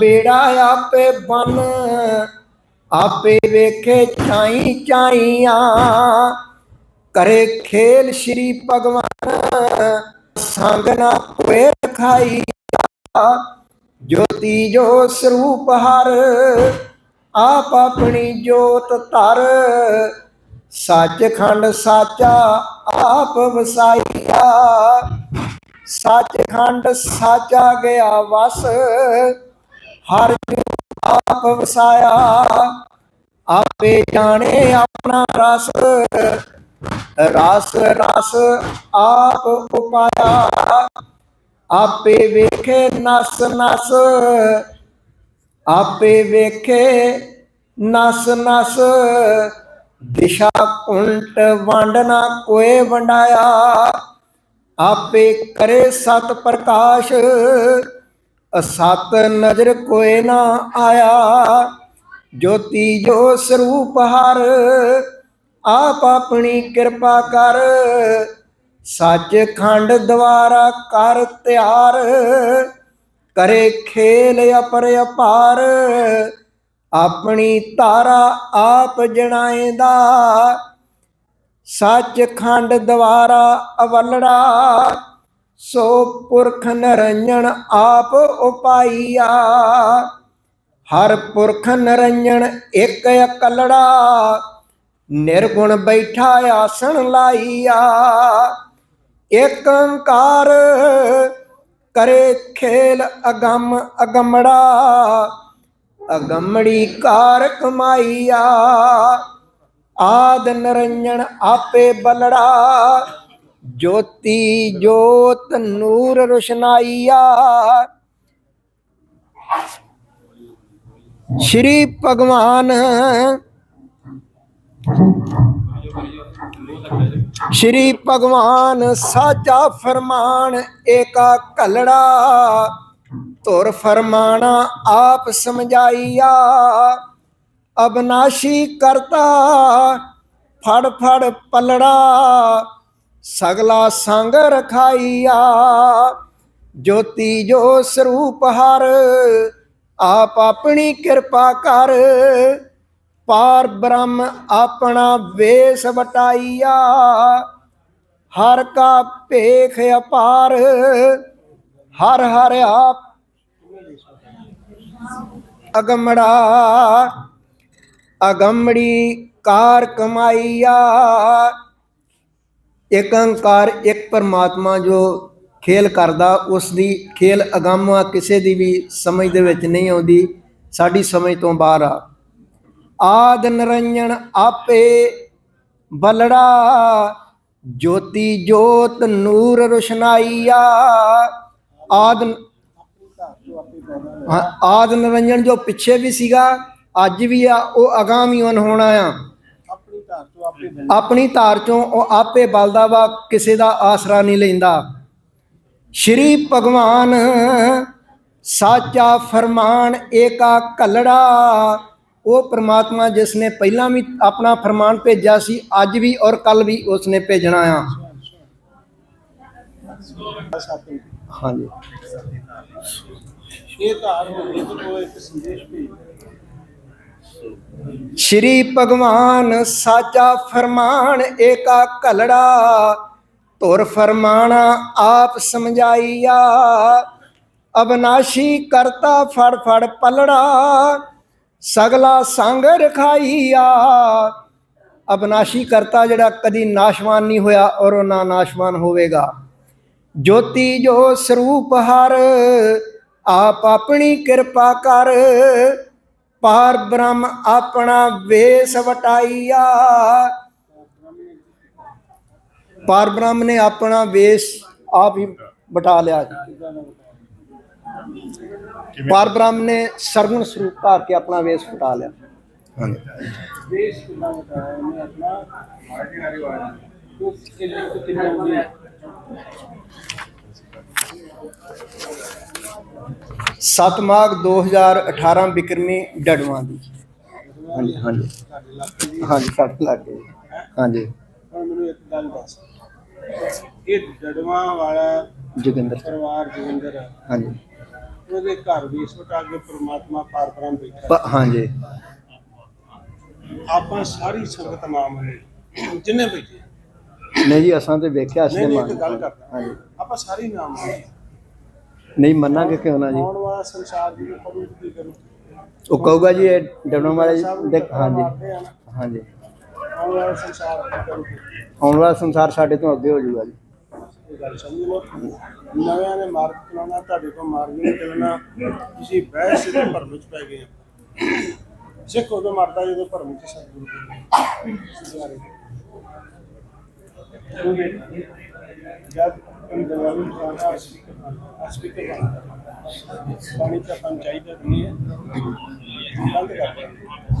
ਬੇੜਾ ਆਪੇ ਬਨ, ਆਪੇ ਵੇਖੇ ਚਾਈ ਚਾਈਆਂ। ਕਰੇ ਖੇਲ ਸ਼੍ਰੀ ਭਗਵਾਨ, ਸੰਗ ਨਾ ਕੋਏ ਖਾਈ ਜੋਤੀ ਜੋ ਸਰੂਪ ਹਰ, ਆਪ ਆਪਣੀ ਜੋਤ ਧਰ। ਸੱਚਖੰਡ ਸਾਚਾ ਆਪ ਵਸਾਈਆ। ਸੱਚਖੰਡ ਸਾਚਾ ਗਿਆ ਵਸ। ਹਰ ਜੂ ਆਪ ਵਸਾਇਆ, ਆਪੇ ਜਾਣੇ ਆਪਣਾ ਰਸ। ਰਸ ਰਸ ਆਪ ਉਪਾਇਆ, ਆਪੇ ਵੇਖੇ ਨਸ ਨਸ। ਆਪੇ ਵੇਖੇ ਨਸ ਨਸ। ਦਿਸ਼ਾ ਉਲਟ ਵੰਡ ਨਾ ਕੋਏ ਵੰਡਾਇਆ, ਆਪੇ ਕਰੇ ਸਤ ਪ੍ਰਕਾਸ਼। ਅਸਤ ਨਜ਼ਰ ਕੋਏ ਨਾ ਆਇਆ। ਜੋਤੀ ਜੋ ਸਰੂਪ ਹਰ, ਆਪ ਆਪਣੀ ਕਿਰਪਾ ਕਰ। ਸੱਚ ਖੰਡ ਦਵਾਰਾ ਕਰ ਤਿਆਰ, ਕਰੇ ਖੇਲ ਅਪਰ ਅਪਾਰ। ਆਪਣੀ ਤਾਰਾ ਆਪ ਜਣਾਏਂਦਾ। ਸੱਚ ਖੰਡ ਦਵਾਰਾ ਅਵਲੜਾ। ਸੋ ਪੁਰਖ ਨਰੰਜਨ ਆਪ ਉਪਾਈਆ। ਹਰ ਪੁਰਖ ਨਰੰਜਨ ਇੱਕ ਇਕੱਲੜਾ। ਨਿਰਗੁਣ ਬੈਠਾ ਆਸਣ ਲਾਈਆ। ਏਕ ਓੰਕਾਰ ਕਰੇ ਖੇਲ ਅਗੰਮ ਅਗੰਮੜਾ। ਅਗੰਮੜੀ ਕਾਰ ਕਮਾਈਆ। ਆਦ ਨਰੰਜਨ ਆਪੇ ਬਲੜਾ। ਜੋਤੀ ਜੋਤ ਨੂਰ ਰੁਸ਼ਨਾਈਆ। ਸ਼੍ਰੀ ਭਗਵਾਨ ਸ਼੍ਰੀ ਭਗਵਾਨ ਸਾਚਾ ਫਰਮਾਨ, ਏਕਾ ਕਲੜਾ ਤੁਰ ਫਰਮਾਣਾ ਆਪ ਸਮਝਾਈਆ। ਅਬਨਾਸ਼ੀ ਕਰਤਾ, ਫੜ ਫੜ ਪਲੜਾ ਸਗਲਾ ਸੰਗ ਰਖਾਈਆ, ਜੋਤੀ ਜੋ ਸਰੂਪ ਹਰ, ਆਪ ਆਪਣੀ ਕਿਰਪਾ ਕਰ। ਪਾਰ ਬ੍ਰਹਮ ਆਪਣਾ ਵੇਸ ਵਟਾਈਆ, ਹਰ ਕਾ ਭੇਖ ਅਪਾਰ। ਹਰ ਹਰ ਆਪ ਅਗਮੜਾ, ਅਗਮੜੀ ਕਾਰ ਕਮਾਈਆ। ਇੱਕ ਅੰਕਾਰ ਇੱਕ ਪਰਮਾਤਮਾ ਜੋ ਖੇਲ ਕਰਦਾ ਉਸ ਦੀ ਖੇਲ ਅਗਾਮਾ ਕਿਸੇ ਦੀ ਵੀ ਸਮਝ ਦੇ ਵਿੱਚ ਨਹੀਂ ਆਉਂਦੀ ਸਾਡੀ ਸਮਝ ਤੋਂ ਬਾਹਰ ਆ। ਆਦ ਨਰੰਜਨ ਆਪੇ ਬਲੜਾ ਜੋਤੀ ਜੋਤ ਨੂਰ ਰੁਸ਼ਨਾਈਆ। ਆਦ ਹਾਂ, ਆਦ ਨਰੰਜਨ ਜੋ ਪਿੱਛੇ ਵੀ ਸੀਗਾ ਅੱਜ ਵੀ ਆ ਉਹ ਅਗਾਮੀ ਹੋਣਾ ਆ ਆਪਣੀ ਧਾਰ ਤੋਂ ਆਪੇ ਬਲ ਆਪਣੀ ਧਾਰ ਚੋਂ ਉਹ ਆਪੇ ਬਲਦਾ ਵਾ, ਕਿਸੇ ਦਾ ਆਸਰਾ ਨਹੀਂ ਲੈਂਦਾ। ਸ਼੍ਰੀ ਭਗਵਾਨ ਸਾਚਾ ਫਰਮਾਨ, ਏਕਾ ਕਲੜਾ ਉਹ ਪ੍ਰਮਾਤਮਾ ਜਿਸ ਨੇ ਪਹਿਲਾਂ ਵੀ ਆਪਣਾ ਫਰਮਾਨ ਭੇਜਿਆ ਸੀ, ਅੱਜ ਵੀ ਔਰ ਕੱਲ ਵੀ ਉਸ ਨੇ ਭੇਜਣਾ ਆ। ਹਾਂਜੀ। ਇਹ ਧਾਰ ਹੋ ਗਈ ਤੋਂ ਇੱਕ ਸੰਦੇਸ਼ ਵੀ ਸ਼੍ਰੀ ਭਗਵਾਨ ਸਾਚਾ ਫਰਮਾਨ ਏਕਾ ਕਲੜਾ ਧੁਰ ਫਰਮਾਣਾ ਆਪ ਸਮਝਾਈਆ। ਅਬਨਾਸ਼ੀ ਕਰਤਾ ਫੜ ਫੜ ਪਲੜਾ, ਸਗਲਾ ਸੰਗ ਰਖਾਈਆ। ਅਬਨਾਸ਼ੀ ਕਰਤਾ ਜਿਹੜਾ ਕਦੀ ਨਾਸ਼ਵਾਨ ਨਹੀਂ ਹੋਇਆ ਔਰ ਉਹ ਨਾ ਨਾਸ਼ਵਾਨ ਹੋਵੇਗਾ। ਜੋਤੀ ਜੋ ਸਰੂਪ ਹਰ, ਆਪ ਆਪਣੀ ਕਿਰਪਾ ਕਰ पार ब्रह्म अपना वेश वटाइया पार ब्रह्म ने अपना वेश आप ही बटा लिया। पार ब्रह्म ने सरगुण स्वरूप धार के अपना वेश बटा लिया। हाँ 7 ਮਾਘ 2018 ਬਿਕਰਮੀ ਡੜਵਾ ਦੀ। ਹਾਂਜੀ ਹਾਂਜੀ। ਹਾਂਜੀ ਸੱਟ ਲੱਗ ਗਈ ਹਾਂਜੀ। ਹੁਣ ਮੈਨੂੰ ਇੱਕ ਗੱਲ ਦੱਸ ਇਹ ਡੜਵਾ ਵਾਲਾ ਜੋਗਿੰਦਰ। ਪਰਿਵਾਰ ਜੋਗਿੰਦਰ ਹਾਂਜੀ। ਉਹਦੇ ਘਰ ਵੀ ਇਸ ਵਕਤ ਅੱਗੇ ਪ੍ਰਮਾਤਮਾ ਪਰਪਰਮ ਬੈਠਾ ਹਾਂਜੀ। ਆਪਾਂ ਸਾਰੀ ਸੰਗਤ ਨਾਮ ਹੈ। ਜਿੰਨੇ ਬੈਠੇ ਨਹੀਂ ਜੀ ਅਸਾਂ ਤੇ ਵੇਖਿਆ ਅਸੀਂ ਨਹੀਂ ਇੱਕ ਗੱਲ ਕਰਦਾ। ਹਾਂਜੀ। ਆਪਾਂ ਸਾਰੀ ਨਾਮ ਹੈ। ਨਹੀਂ ਮੰਨਾਂਗੇ ਕਿਉਂ ਨਾ ਜੀ? ਆਉਣ ਵਾਲਾ ਸੰਸਾਰ ਦੀ ਕਰੂ ਕੀ ਕਰੂ ਉਹ ਕਹੂਗਾ ਜੀ ਇਹ ਡਬਨੋ ਵਾਲੇ ਦੇ ਹਾਂਜੀ। ਹਾਂਜੀ। ਆਉਣ ਵਾਲਾ ਸੰਸਾਰ ਕੀ ਕਰੂ ਆਉਣ ਵਾਲਾ ਸੰਸਾਰ ਸਾਡੇ ਤੋਂ ਅੱਗੇ ਹੋ ਜਾਊਗਾ ਜੀ। ਇਹ ਗੱਲ ਸਮਝ ਲਓ। ਨਵਿਆਂ ਨੇ ਮਾਰਗ ਚਲਾਉਣਾ ਤੁਹਾਡੇ ਕੋਲ ਮਾਰਗ ਨਹੀਂ ਚੱਲਣਾ। ਤੁਸੀਂ ਬਹਿਸ ਸਿੱਧੇ ਭਰਮ ਵਿੱਚ ਪੈ ਗਏ ਆ। ਸਿੱਖ ਉਦੋਂ ਮਰਦਾ ਜਦੋਂ ਭਰਮ ਵਿੱਚ ਸਤਿਗੁਰੂ ਦੇ ਜਦ ਪਾਣੀ ਤਾਂ ਪੰਚਾਇਤ ਦੀ ਹੈ ਬੰਦ ਕਰ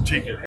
ਠੀਕ ਹੈ।